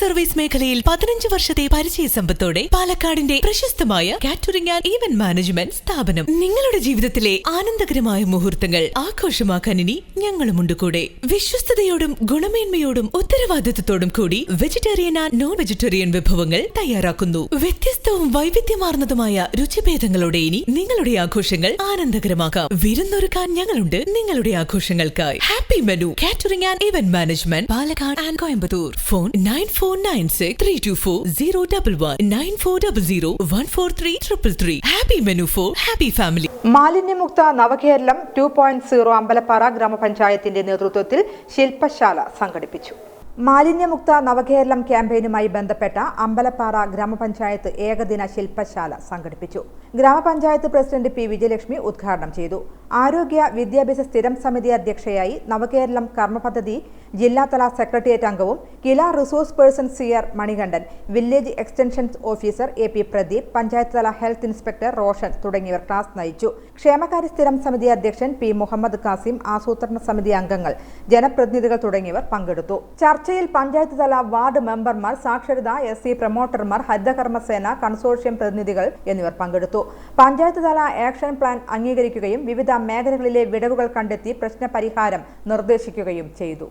Service മേഖലയിൽ പതിനഞ്ച് വർഷത്തെ പരിചയ സമ്പത്തോടെ പാലക്കാടിന്റെ പ്രശസ്തമായ കാറ്ററിംഗ് ആൻഡ് ഇവന്റ് മാനേജ്മെന്റ് സ്ഥാപനം. നിങ്ങളുടെ ജീവിതത്തിലെ ആനന്ദകരമായ മുഹൂർത്തങ്ങൾ ആഘോഷമാക്കാൻ ഇനി ഞങ്ങളുമുണ്ട് കൂടെ. വിശ്വസ്തയോടും ഗുണമേന്മയോടും ഉത്തരവാദിത്വത്തോടും കൂടി വെജിറ്റേറിയൻ ആൻഡ് നോൺ വെജിറ്റേറിയൻ വിഭവങ്ങൾ തയ്യാറാക്കുന്നു. വ്യത്യസ്തവും വൈവിധ്യമാർന്നതുമായ രുചിഭേദങ്ങളോടെ ഇനി നിങ്ങളുടെ ആഘോഷങ്ങൾ ആനന്ദകരമാക്കാം. വിരുന്നൊരുക്കാൻ ഞങ്ങളുണ്ട് നിങ്ങളുടെ ആഘോഷങ്ങൾക്കായി. Happy menu. Catering and event management Palakkad and Coimbatore. Phone nine four nine six three two four zero double one nine four double zero one four three triple three happy menu for happy family മാലിന്യമുക്ത നവകേരളം two point zero Ambalappara ഗ്രാമപഞ്ചായത്തിന്റെ നേതൃത്വത്തിൽ ശില്പശാല സംഘടിപ്പിച്ചു. മാലിന്യമുക്ത നവകേരളം ക്യാമ്പയിനുമായി ബന്ധപ്പെട്ട അമ്പലപ്പാറ ഗ്രാമപഞ്ചായത്ത് ഏകദിന ശില്പശാല സംഘടിപ്പിച്ചു. ഗ്രാമപഞ്ചായത്ത് പ്രസിഡന്റ് പി വിജയലക്ഷ്മി ഉദ്ഘാടനം ചെയ്തു. ആരോഗ്യ വിദ്യാഭ്യാസ സ്ഥിരം സമിതി അധ്യക്ഷയായി നവകേരളം കർമ്മപദ്ധതി ജില്ലാതല സെക്രട്ടേറിയറ്റ് അംഗവും KILA resource person C R Manikandan village extension officer A P Pradeep panchayat തല ഹെൽത്ത് ഇൻസ്പെക്ടർ റോഷൻ തുടങ്ങിയവർ ക്ലാസ് നയിച്ചു. ക്ഷേമകാര്യ സ്ഥിരം സമിതി അധ്യക്ഷൻ പി മുഹമ്മദ് കാസിം ആസൂത്രണ സമിതി അംഗങ്ങൾ ജനപ്രതിനിധികൾ തുടങ്ങിയവർ പങ്കെടുത്തു. ചർച്ചയിൽ പഞ്ചായത്ത് തല വാർഡ് മെമ്പർമാർ സാക്ഷരത എസ് സി പ്രൊമോട്ടർമാർ ഹരിതകർമ്മസേന കൺസോർഷ്യം പ്രതിനിധികൾ എന്നിവർ പങ്കെടുത്തു. പഞ്ചായത്ത് തല ആക്ഷൻ പ്ലാൻ അംഗീകരിക്കുകയും വിവിധ മേഖലകളിലെ വിടവുകൾ കണ്ടെത്തി പ്രശ്ന പരിഹാരം നിർദ്ദേശിക്കുകയും ചെയ്തു.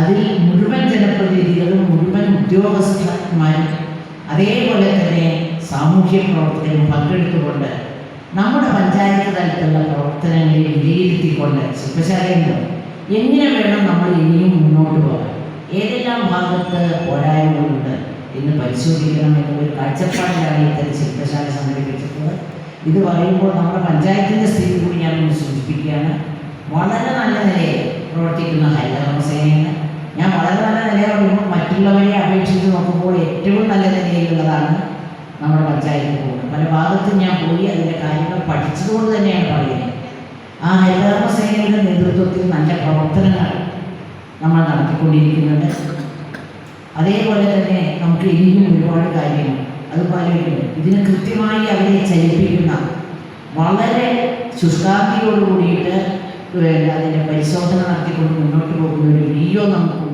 അതിൽ മുഴുവൻ ജനപ്രതിനിധികളും മുഴുവൻ ഉദ്യോഗസ്ഥന്മാരും അതേപോലെ തന്നെ സാമൂഹ്യ പ്രവർത്തകരും പങ്കെടുത്തുകൊണ്ട് നമ്മുടെ പഞ്ചായത്ത് തലത്തിലുള്ള പ്രവർത്തനങ്ങളെ വിലയിരുത്തിക്കൊണ്ട് ശില്പശാലയുണ്ട് എങ്ങനെ വേണം നമ്മൾ ഇനിയും മുന്നോട്ട് പോകാൻ? ഏതെല്ലാം ഭാഗത്ത് പോരായ്മകളുണ്ട് എന്ന് പരിശോധിക്കണം എന്നൊരു കാഴ്ചപ്പാടിലാണ് ഇത്തരം ശില്പശാല സംഘടിപ്പിച്ചിട്ടുള്ളത്. ഇത് പറയുമ്പോൾ നമ്മുടെ പഞ്ചായത്തിന്റെ സ്ഥിതി കൂടി ഞാൻ ഒന്ന് സൂചിപ്പിക്കുകയാണ്. വളരെ നല്ല നിലയിൽ പ്രവർത്തിക്കുന്ന ഹരിതകർമ്മസേനയാണ് ഞാൻ വളരെ നല്ല നിലയിൽ പറയുമ്പോൾ മറ്റുള്ളവരെ അപേക്ഷിച്ച് നോക്കുമ്പോൾ ഏറ്റവും നല്ല നിലയിലുള്ളതാണ് നമ്മുടെ പഞ്ചായത്ത് പോകുന്നത് പല ഭാഗത്തും ഞാൻ പോയി അതിന്റെ കാര്യങ്ങൾ പഠിച്ചതുകൊണ്ട് തന്നെയാണ് പറയുന്നത്. ആ നല്ല പ്രവർത്തനങ്ങൾ നമ്മൾ നടത്തിക്കൊണ്ടിരിക്കുന്നത്. അതേപോലെ തന്നെ നമുക്ക് ഇനിയും ഒരുപാട് കാര്യങ്ങൾ അതുപോലെ ഇതിന് കൃത്യമായി അവരെ ചലിപ്പിക്കുന്ന വളരെ ശുഷ്കാന്തിയോട് കൂടിയിട്ട് അതിന്റെ പരിശോധന നടത്തിക്കൊണ്ട് മുന്നോട്ട് പോകുന്ന ഒരു വീഡിയോ നമുക്ക്